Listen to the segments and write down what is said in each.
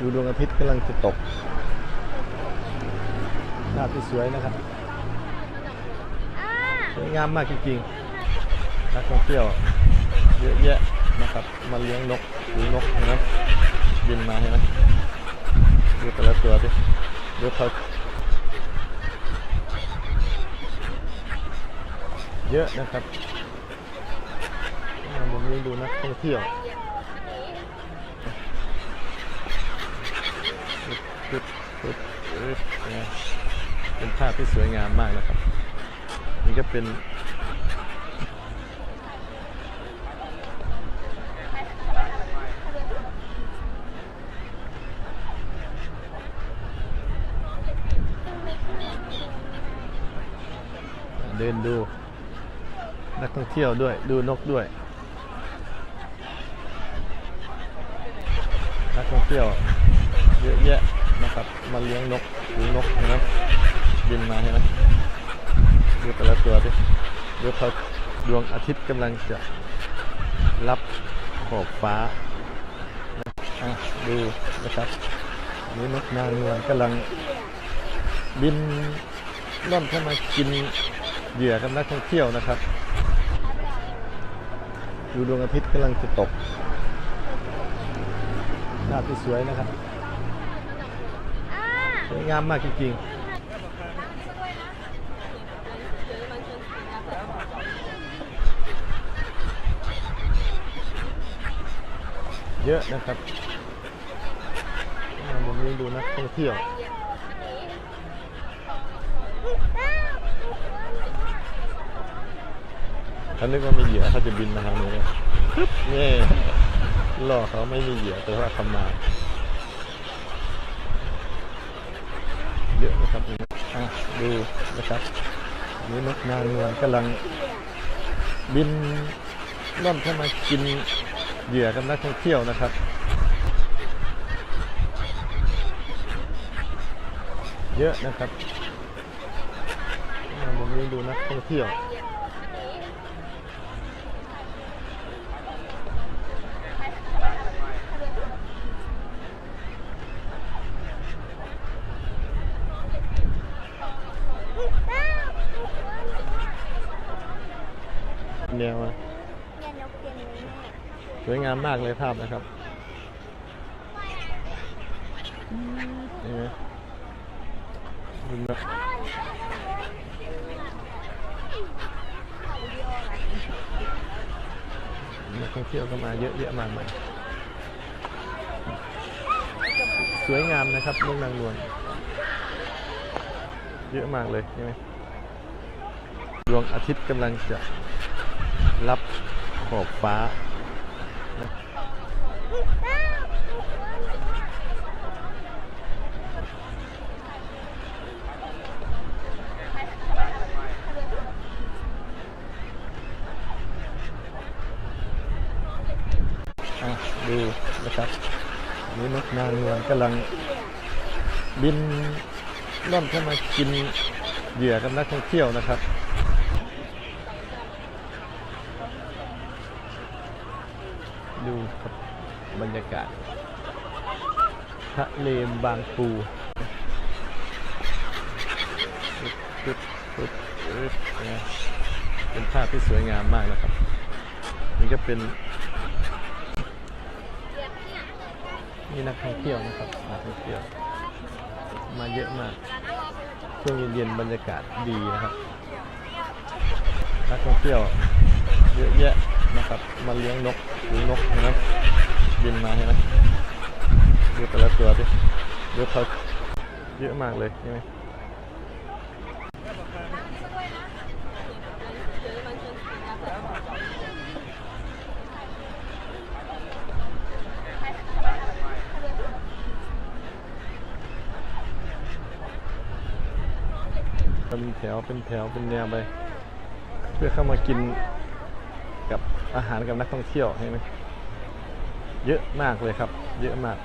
ดูดวงอาทิตย์กำลังจะตกภาพที่สวยนะครับสวยงามมากจริงๆ นักท่องเที่ยวเยอะแยะนะครับ มาเลี้ยงนกดูนกเห็นะบินมาเห็นไหมดูแต่ละตัวดิดูเขาเยอะนะครับมุมนี้ดูนักท่องเที่ยว ปึ๊บปึ๊บปึ๊บเป็นภาพที่สวยงามมากนะครับนี่ก็เป็นเดินดู นักท่องเที่ยวด้วยดูนกด้วย นักท่องเที่ยวเยอะแยะ นะครับมาเลี้ยงนกดูนกเห็นไหมบินมาเห็นไหมดูแต่ละตัวดิดูเขาดวงอาทิตย์กำลังจะรับขอบฟ้าดูนะครับนี่นกนางนวลกำลังบินล่อนเข้ามากินเหยื่อกับนักท่องเที่ยวนะครับ ดูดวงอาทิตย์กำลังจะตกภาพที่สวยนะครับ วยงามมากจริงๆ เยอะนะครับมุมนี้ดูนักท่องเที่ยวเขานึกว่ามีเหยื่อเขาจะบินมาทางนี้นี่หล่อเขาไม่มีเหยื่อแต่ว่าเขามา เยอะ นะครับนี่อะดูนะครับนี่นกนางนวลกำลังบินล่อนเข้ามากินเหยื่อกับนักท่องเที่ยวนะครับเยอะนะครับมาตรงนี้ดูนักท่องเที่ยว แนวอะเนี่ยนกเต็มเลยแม่สวยงามมากเลยภาพนะครับเห็นไหมดูนะนักท่องเที่ยวก็มาเยอะแยะมากมายสวยงามนะครับเมืองนางนวลเยอะมากเลยใช่ไหมดวงอาทิตย์กำลังจะ รับขอบฟ้า ดูนะครับนี่นกนางนวลกำลังบินล่อนเข้ามากินเหยื่อกับนักท่องเที่ยวนะครับ ดูครับ บรรยากาศทะเลบางปูปึ๊บปึ๊บปึ๊บเป็นภาพที่สวยงามมากนะครับ นี่ก็เป็น นี่นักท่องเที่ยวนะครับนักท่องเที่ยว มาเยอะมาก ช่วงเย็นๆบรรยากาศดีนะครับ นักท่องเที่ยว เยอะแยะนะครับ มาเลี้ยงนกดูนกเห็นะครับ บินมาเห็นไหมดูแต่ละตัวดิดูเขาเยอะมากเลยใช่ไหมเป็นแถวเป็นแถวเป็นแนวไป เพื่อเข้ามากินกับอาหารกับนักท่องเที่ยวใช่ไหม เยอะมากเลยครับ เยอะมาก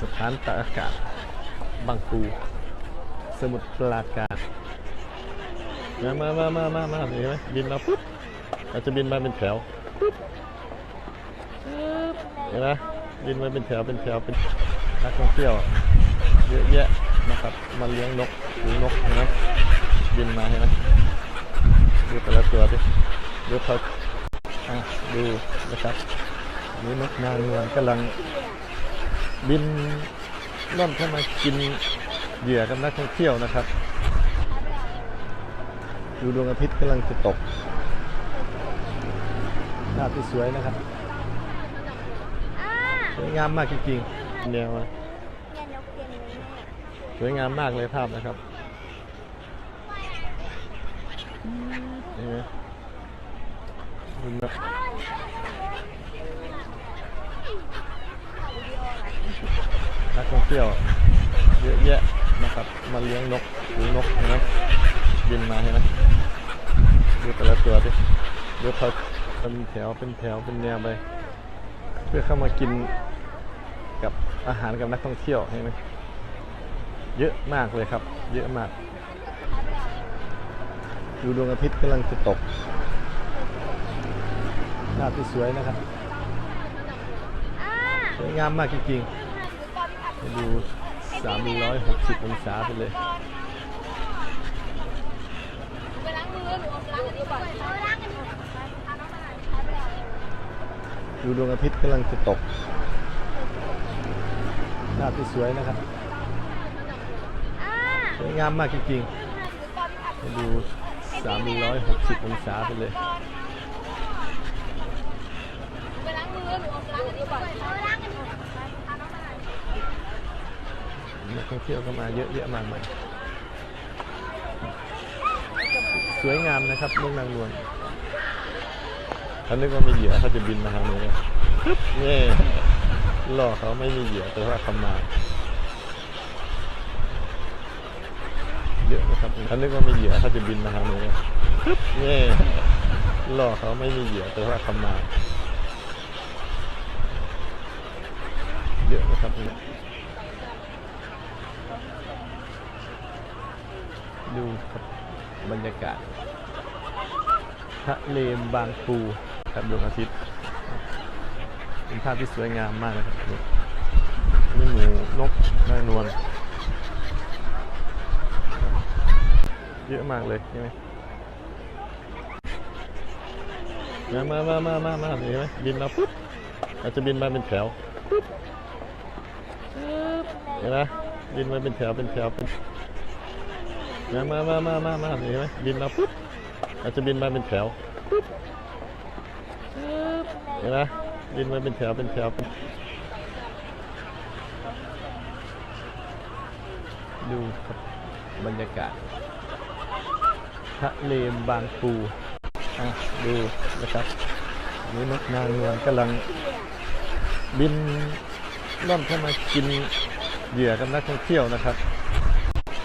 สถานตากอากาศบางปู สมุทรปราการมามามามามามาเห็นไหมบินมาปุ๊บเราจะบินมาเป็นแถวปุ๊บเห็นไหมบินมาเป็นแถวเป็นแถวเป็นนักท่องเที่ยว เยอะแยะนะครับมาเลี้ยงนกดูนกนไหมบินมาเห็นไหมดูแต่ละตัวดิดูเขาอะดูนะครับนี่นกนางนวลกำลังบินล่อนเข้ามากินเหยื่อกับนักท่องเที่ยวนะครับ ดูดวงอาทิตย์กำลังจะตกภาพที่สวยนะครับสวยงามมากจริงๆแนวอะ เนี่ยนกเต็มเลยแม่ สวยงามมากเลยภาพนะครับนี่ไหมนักท่องเที่ยวเยอะแยะนะครับมาเลี้ยงนกดูนกนไหมบินมาเห็นไหมดูแต่ละตัวดิดูเขาเป็นแถวเป็นแถวเป็นแนวไป เพื่อเข้ามากินกับอาหารกับนักท่องเที่ยวเห็นไหม เยอะมากเลยครับ เยอะมาก ดูดวงอาทิตย์กำลังจะตกภาพที่สวยนะครับสวยงามมากจริงๆดู360 องศาไปเลยไปล้างมือหนูเอาล้างอันนี้ก่อนเองอันนี้เอาไปแล้วดูดวงอาทิตย์กำลังจะตกภาพที่สวยนะครับ วยงามมากจริงๆ ดู360 องศาไปเลยไปล้างมือหนูเอาล้างอันนี้ก่อนเอาล้างอันนี้เอาน้องมาหน่อยนักท่องเที่ยวก็มาเยอะแยะมากมายสวยงามนะครับนกนางนวลเขานึกว่ามีเหยื่อเขาจะบินมาทางนี้เลยนี่หล่อเขาไม่มีเหยื่อแต่ว่าเขามา เยอะนะ ครับเขานึกว่ามีเหยื่อเขาจะบินมาทางนี้เลยปึ๊บนี่หล่อเขาไม่มีเหยื่อแต่ว่าเขามาเยอะนะครับดูครับบรรยากาศทะเลบางปูครับดวงอาทิตย์เป็นภาพที่สวยงามมากนะครับนี่นี่หมูนกนางนวล ยอะมากเลยใช่ไหมมามามามามามาเห็นไหมบินมาปุ๊บอาจจะบินมาเป็นแถวปุ๊บเห็นไหมบินมาเป็นแถวเป็นแถวเป็นมามามามามามาเห็นไหมบินมาปุ๊บอาจจะบินมาเป็นแถวปุ๊บเห็นไหมบินมาเป็นแถวเป็นแถวดูครับบรรยากาศ ทะเลบางปูอะดูนะครับนี่นกนางนวลกำลังบินล่อนเข้ามากินเหยื่อกับนักท่องเที่ยวนะครับ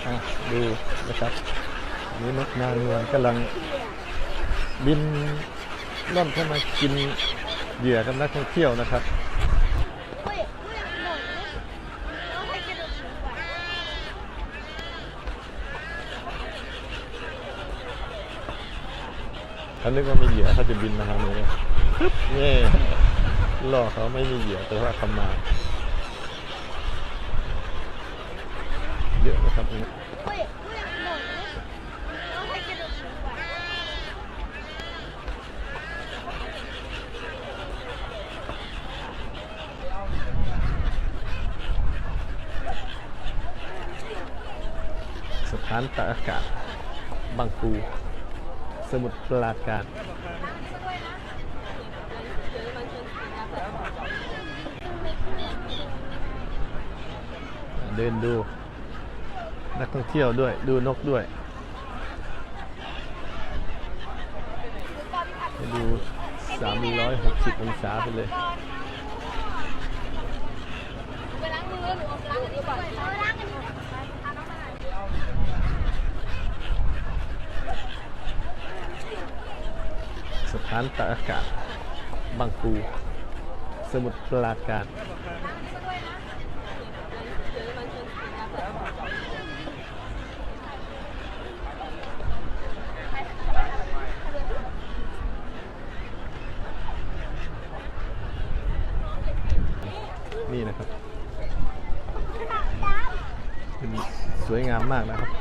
อะดูนะครับนี่นกนางนวลกำลังบินล่อนเข้ามากินเหยื่อกับนักท่องเที่ยวนะครับ เฮ้ยเฮ้ยหนูเอาให้กระโดดหนูก่อน เขานึกว่ามีเหยื่อเขาจะบินมาทางนี้เนี่ยหล่อเขาไม่มีเหยื่อแต่ว่าเขามา เยอะนะครับนี่สถานตากอากาศบางปู สมุทรปราการเดินดู นักท่องเที่ยวด้วยดูนกด้วยให้ดู 360 องศาไปเลยานตากอากาศบางปู สมุทรปราการนี่นะครับ สวยงามมากนะครับ